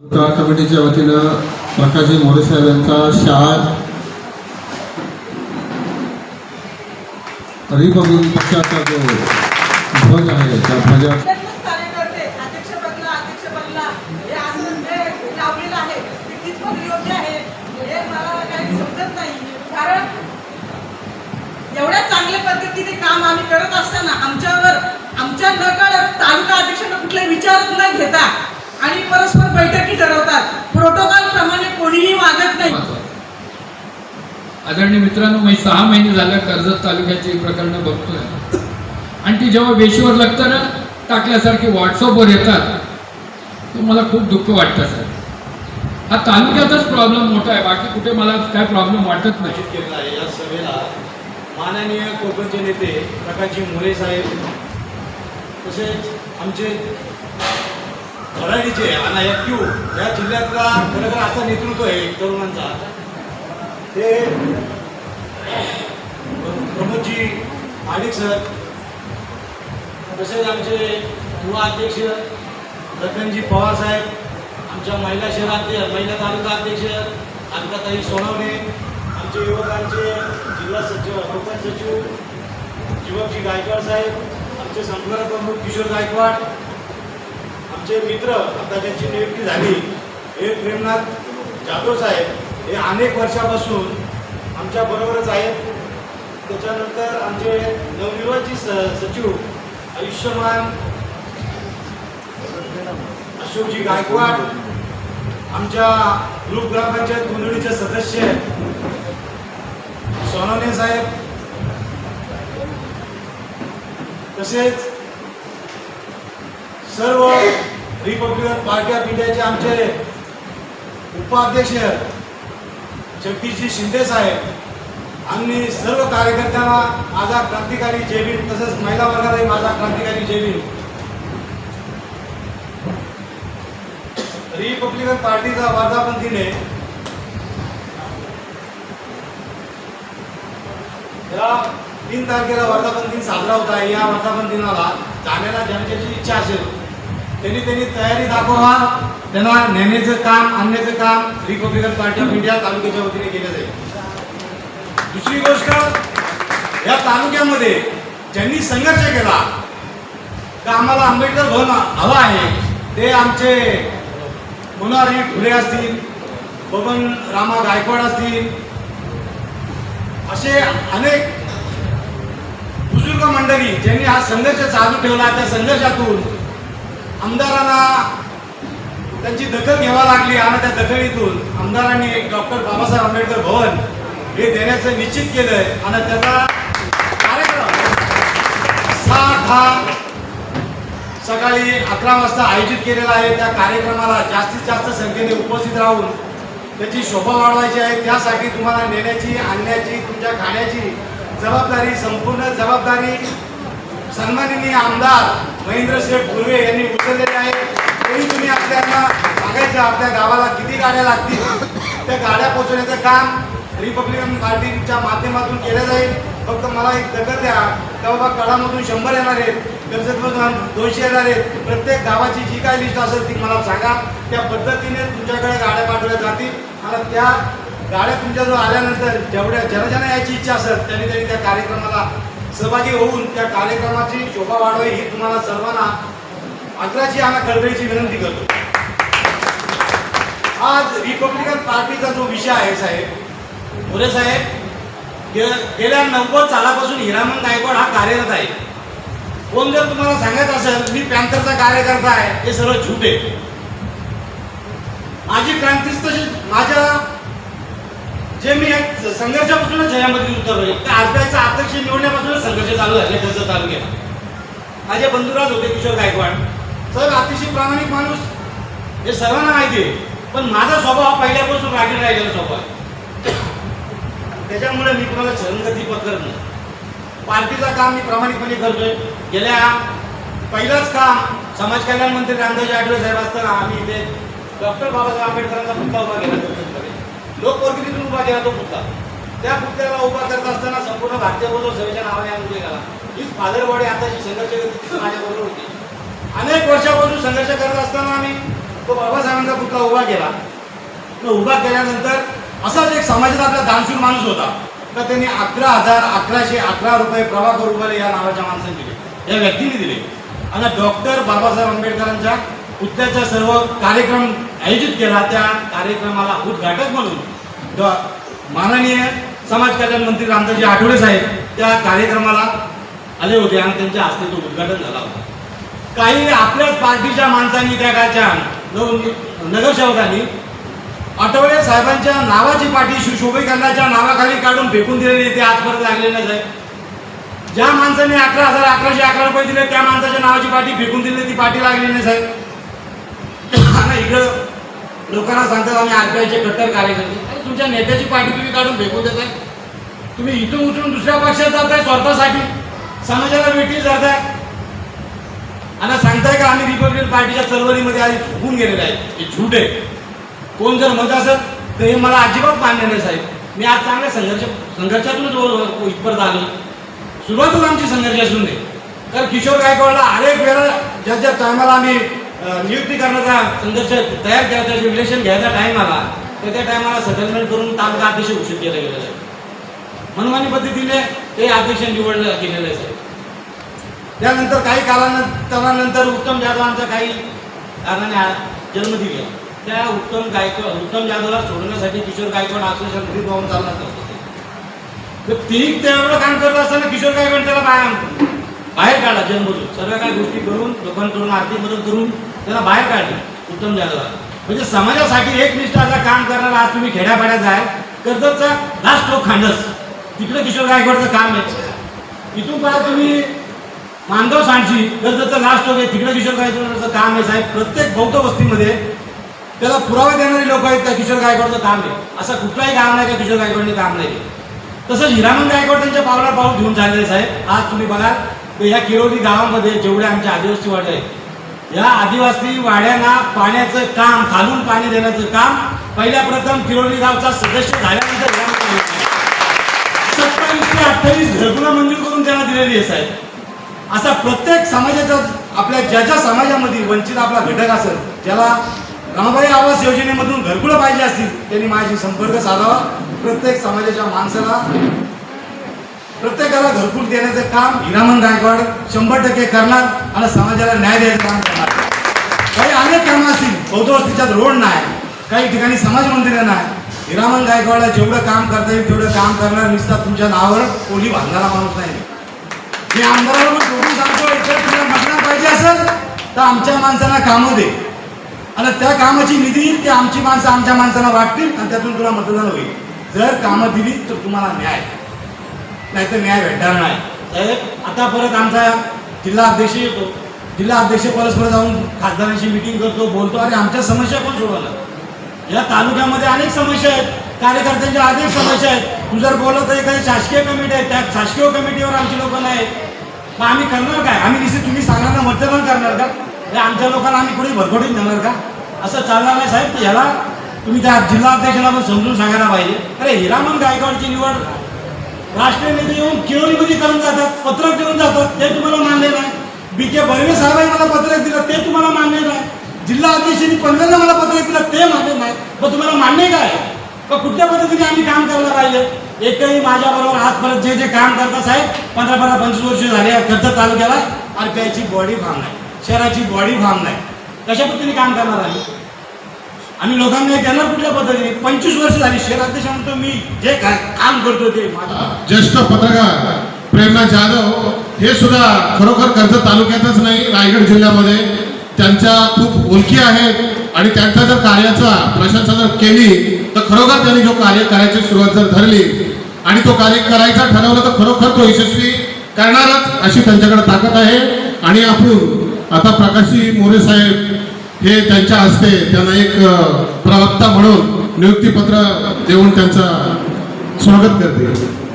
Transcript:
कमिटीच्या वतीनं प्रकाशजी मोरे साहेब यांचा शाळा रिपब्लिक पक्षाचा जो ध्वज आहे त्या ध्वजा एवढ्या चांगल्या पद्धतीने काम आम्ही करत असताना आमच्यावर आमच्या नकळत तालुका अध्यक्षांना कुठले विचार न घेता आणि परस्पर बैठकी ठरवतात. प्रोटोकॉल प्रमाणे कोणीही वागत नाही. आदरणीय मित्रांनो मी सहा महिने झालं कर्जत तालुक्याची प्रकरणं बघतोय. आणि ती जेव्हा वेशीवर लागतं ना टाकल्यासारखी व्हॉट्सअपवर येतात तर मला खूप दुःख वाटतं सर. हा तालुक्यातच प्रॉब्लेम मोठा आहे. बाकी कुठे मला काय प्रॉब्लेम वाटत नाही. आयोजित केलेला आहे. या सभेला माननीय कोकणचे नेते प्रकाशजी मोरे साहेब तसेच आमचे भराडीचे आणि ॲक्टिव्ह या जिल्ह्यातला खरोखर असा नेतृत्व आहे तरुणांचा? ते प्रमोदजी माडिक सर तसेच आमचे युवा अध्यक्ष रतनजी पवार साहेब आमच्या महिला शहराध्यक्ष महिला तालुका अध्यक्ष अलकाताई सोनवणे आमचे युवकांचे जिल्हा सचिव कोकण सचिव युवकजी गायकवाड साहेब आमचे संपर्क प्रमुख किशोर गायकवाड आमचे मित्र आता ज्यांची नियुक्ती झाली. हे प्रेमनाथ जाधव साहेब हे अनेक वर्षापासून आमच्या बरोबरच आहेत. त्याच्यानंतर आमचे नवनिर्वाचित स सचिव आयुष्यमान अशोकजी गायकवाड आमच्या ग्रुप ग्रामपंचायत मंडळीचे सदस्य सोनवणे साहेब तसेच सर्व रिपब्लिकन पार्टी ऑफ इंडियाचे आमचे उपाध्यक्ष जगदीशजी शिंदे साहेब आणि सर्व कार्यकर्त्यांना माझा क्रांतिकारी जेबीन तसंच महिला वर्गालाही माझा क्रांतिकारी जेबीन रिपब्लिकन पार्टीचा वर्धापन दिने या तीन तारखेला वर्धापन दिन साजरा होत आहे. या वर्धापन दिनाला जाण्याला जनतेची इच्छा असेल. त्यांनी त्यांनी तयारी दाखवा. त्यांना नेण्याचं काम आणण्याचं काम रिपब्लिकन पार्टी ऑफ इंडिया तालुक्याच्या वतीने केलं जाईल. दुसरी गोष्ट या तालुक्यामध्ये ज्यांनी संघर्ष केला तर आम्हाला आंबेडकर भवन हवं आहे. ते आमचे मुनारी ढुले असतील बबन रामा गायकवाड असतील असे अनेक बुजुर्ग मंडळी ज्यांनी हा संघर्ष चालू ठेवला त्या संघर्षातून आमदारांना त्यांची दखल घ्यावा लागली आणि त्या दखलीतून आमदारांनी डॉक्टर बाबासाहेब आंबेडकर भवन हे देण्याचं निश्चित केलंय आणि त्याचा कार्यक्रम साठ हा सकाळी अकरा वाजता आयोजित केलेला आहे. त्या कार्यक्रमाला जास्तीत जास्त संख्येने उपस्थित राहून त्याची शोभा वाढवायची आहे. त्यासाठी तुम्हाला नेण्याची आणण्याची तुमच्या खाण्याची जबाबदारी संपूर्ण जबाबदारी सन्माननीय आमदार महेंद्र शेठ पूर्वे यांनी उचललेले आहे तरी तुम्ही आपल्याला सांगायचं आपल्या गावाला किती गाड्या लागतील? त्या गाड्या पोहोचवण्याचं काम रिपब्लिकन पार्टीच्या माध्यमातून केलं जाईल. फक्त मला एक दखल द्या. का बाबा कडामधून शंभर येणार आहेत कर्जतमधून दोनशे येणार आहेत. प्रत्येक गावाची जी काय लिस्ट असेल ती मला सांगा. त्या पद्धतीने तुमच्याकडे गाड्या पाठवल्या जातील. आणि त्या गाड्या तुमच्याजवळ आल्यानंतर जेवढ्या जनजना यायची इच्छा असेल त्यांनी त्यांनी त्या कार्यक्रमाला सहभागी होऊन त्या कार्यक्रमाची शोभा वाढवे ही तुम्हाला सर्वांना आग्राची आणि कळकळीची विनंती करतो. आज रिपब्लिकन पार्टीचा जो विषय आहे साहेब मोरे साहेब गे- गेल्या नव्वद सालापासून हिरामन गायकवाड हा कार्यरत आहे. कोण जर तुम्हाला सांगत असेल मी पॅन्थरचा कार्यकर्ता आहे हे सर्व झूट आहे. माझी क्रांतीच तशी माझ्या जे मी संघर्षापासूनच जयामध्ये उतरलोय त्या आरपीआयचा अध्यक्ष निवडण्यापासूनच संघर्ष चालू झाले चालू तालुक्यात. माझे बंधुराज होते किशोर गायकवाड. सर अतिशय प्रामाणिक माणूस. हे सर्वांना माहिती आहे पण माझा स्वभाव हा पहिल्यापासून रागीट राहिलेला स्वभाव आहे. त्याच्यामुळे मी तुम्हाला शरणगती पत्करत नाही. पार्टीचं काम मी प्रामाणिकपणे करतोय. गेल्या पहिलंच काम समाज कल्याण मंत्री रामदास आठवे साहेब असताना आम्ही इथे डॉक्टर बाबासाहेब आंबेडकरांचा पुतळा उभा केला. लोकवर्गणीतून उभा केला तो मुद्दा. त्या मुद्द्याला उभा करत असताना संपूर्ण भारतीय बोलतो सभेच्या नावाने आम्ही गेला हीच फादरवाडी आताची संघर्ष माझ्याबरोबर होती. अनेक वर्षापासून संघर्ष करत असताना आम्ही तो बाबासाहेबांचा मुद्दा उभा केला. तो उभा केल्यानंतर असाच एक समाजात आपला दानशूर माणूस होता. तर त्यांनी अकरा हजार अकराशे अकरा रुपये प्रभाकर रुपये या नावाच्या माणसाने दिले. या व्यक्तीने दिले. आणि डॉक्टर बाबासाहेब आंबेडकरांच्या पुतळ्याचा सर्व कार्यक्रम आयोजित केला त्या कार्यक्रमाला उद्घाटक म्हणून माननीय समाज कल्याण मंत्री रामदासजी आठवडे साहेब त्या कार्यक्रमाला आले होते आणि त्यांच्या हस्ते तो उद्घाटन झाला होता. काही आपल्याच पार्टीच्या माणसांनी त्या काळच्या नगरसेवकांनी आठवडे साहेबांच्या नावाची पाठी सुशोभीकरणाच्या नावाखाली काढून फेकून दिलेली ते आजपर्यंत लागले नाही साहेब. ज्या माणसाने अकरा हजार अकराशे अकरा रुपये दिले त्या माणसाच्या नावाची पाठी फेकून दिली ती पाठी लागली नाही साहेब. आणि इकडं लोकांना सांगतात आम्ही आरपीआयचे कट्टर कार्यकर्ते. तुमच्या नेत्याची पाठी तुम्ही काढून फेकून देताय. तुम्ही इथून उचलून दुसऱ्या पक्षात जाताय स्वतःसाठी समाजाला वेठी जाताय. आणि सांगताय का आम्ही रिपब्लिकन पार्टीच्या चळवळीमध्ये आधी झुकून गेलेले आहेत हे झूट आहे. कोण जर म्हणत असेल तर हे मला अजिबात मान्य नाही साहेब. मी आज चांगल्या संघर्ष संघर्षातूनच इथपर्यंत आलो सुरुवातच आमची संघर्ष असून दे. तर किशोर गायकवाडला अनेक वेळा ज्या ज्या टायमाला आम्ही नियुक्ती करण्याचा संघर्ष तयार केला त्याचे रिलेशन घ्यायचा टाईम आला तर त्या टायमाला सेटलमेंट करून तालुका अध्यक्ष घोषित केलं गेलेलं आहे. मनमानी पद्धतीने ते अध्यक्ष निवडलं गेलेलं आहे त्यानंतर काही कालानंतरानंतर उत्तम जाधवांचा काही कारणाने जन्म दिला. त्या उत्तम गायकवाड उत्तम जाधवला सोडण्यासाठी किशोर गायकवाड आश्लेषण घरी पाहून चालणार तर ती त्यावेळेला काम करत असताना किशोर गायकवाड त्याला बाहेर बाहेर काढला जन्मदून सर्व काही गोष्टी करून लोकांकडून आर्थिक मदत करून त्याला बाहेर काढले उत्तम जाधवला म्हणजे समाजासाठी एक निष्ठाचं काम करणारा आज तुम्ही खेड्यापाड्यात जाय कर्जतचा लास्ट लोक खांडस. तिकडे किशोर गायकवाडचं काम आहे. इथून पहा तुम्ही मानगाव सांडशी कर्जतचा लास्ट लोक आहे. तिकडे किशोर गायकवाडचं काम आहे साहेब. प्रत्येक बौद्ध वस्तीमध्ये त्याला पुरावा देणारे लोक आहेत त्या किशोर गायकवाडचं काम आहे. असं कुठलाही काम नाही का किशोर गायकवाडने काम नाही तसंच हिरामन गायकवाड त्यांच्या पावला पाऊल घेऊन झालेले साहेब. आज तुम्ही बघा या किरोली गावामध्ये जेवढे आमच्या आदिवासी वाडे आहेत या आदिवासी वाड्यांना पाण्याचं काम खालून पाणी देण्याचं काम पहिल्या प्रथम किरोली गावचा सदस्य झाल्यानंतर सत्तावीस ते अठ्ठावीस घरकुला मंजूर करून त्यांना दिलेली आहे साहेब. असा प्रत्येक समाजाचा आपल्या ज्या ज्या समाजामध्ये वंचित आपला घटक असेल ज्याला रमाबाई आवास योजनेमधून घरकुलं पाहिजे असतील त्यांनी माझी संपर्क साधावा. प्रत्येक समाजाच्या माणसाला प्रत्येकाला घरकुल देण्याचं काम हिरामन गायकवाड शंभर टक्के करणार आणि समाजाला न्याय द्यायचं काम करणार. काही अनेक कामं असतील बौद्ध वस्तीच्यात रोड नाही काही ठिकाणी समाज मंदिरं नाही. हिरामन गायकवाडला जेवढं काम करता येईल तेवढं काम करणार नुसता तुमच्या नावावर कोणी बांधणारा माणूस नाही. मी आमदारावर पण सांगतो तुला मतदान पाहिजे असेल तर आमच्या माणसांना कामं दे. आणि त्या कामाची निधी ते आमची माणसं आमच्या माणसांना वाटतील आणि त्यातून तुला मतदान होईल. जर कामं दिली तर तुम्हाला न्याय. नाहीतर न्याय भेटणार नाही. साहेब आता परत आमचा जिल्हा अध्यक्ष येतो जिल्हा अध्यक्ष परस्पर जाऊन खासदारांशी मिटिंग करतो बोलतो आणि आमच्या समस्या पण सोडवल्या या तालुक्यामध्ये अनेक समस्या आहेत. कार्यकर्त्यांच्या अनेक समस्या आहेत. तू जर बोलत तर एखादी शासकीय कमिटी आहेत त्या शासकीय कमिटीवर आमची लोक नाही मग आम्ही करणार काय? आम्ही निश्चित तुम्ही सांगणार मतदान करणार का? आमच्या लोकांना आम्ही कुठे भरकटून देणार का? असं चालणार नाही साहेब. याला ह्याला तुम्ही त्या जिल्हा अध्यक्षाला पण समजून सांगायला पाहिजे. अरे हिरामन गायकवाडची निवड राष्ट्रीय नेते येऊन किरोलीमध्ये करून जातात पत्रक देऊन जातात ते तुम्हाला मान्य नाही. बी के बर्वे साहेबांनी मला पत्रक दिलं ते तुम्हाला मान्य नाही. जिल्हा अध्यक्षांनी पंधरांना मला पत्रक दिलं ते मान्य नाही. मग तुम्हाला मान्य काय? का कुठल्या पद्धतीने आम्ही काम करायला पाहिजे? एकही माझ्याबरोबर आजपर्यंत जे जे काम करतात साहेब पंधरा पंधरा पंचवीस वर्ष झाले या कर्जत तालुक्याला आरपीआयची बॉडी फार्म नाही शहराची बॉडी फार्म नाही. कशा पद्धतीने काम करणार आम्ही? आणि लोकांना त्यांना देणार कुठल्या पद्धतीने? पंचवीस वर्ष झाली शहराध्यक्ष म्हणतो मी जे काय काम करतो ते ज्येष्ठ पत्रकार प्रेरणा जाधव हे सुद्धा खरोखर कर्जत तालुक्यातच नाही रायगड जिल्ह्यामध्ये. त्यांच्या खूप ओळखी आहेत आणि त्यांचा जर कार्याचा प्रशंसा जर केली तर खरोखर त्यांनी जो कार्य करायची सुरुवात जर धरली आणि तो कार्य करायचा ठरवलं तर खरोखर तो यशस्वी करणारच अशी त्यांच्याकडे ताकद आहे. आणि आपण आता प्रकाशी मोरे साहेब हे त्यांच्या हस्ते त्यांना एक प्रवक्ता म्हणून नियुक्तीपत्र देऊन त्यांचं स्वागत करते.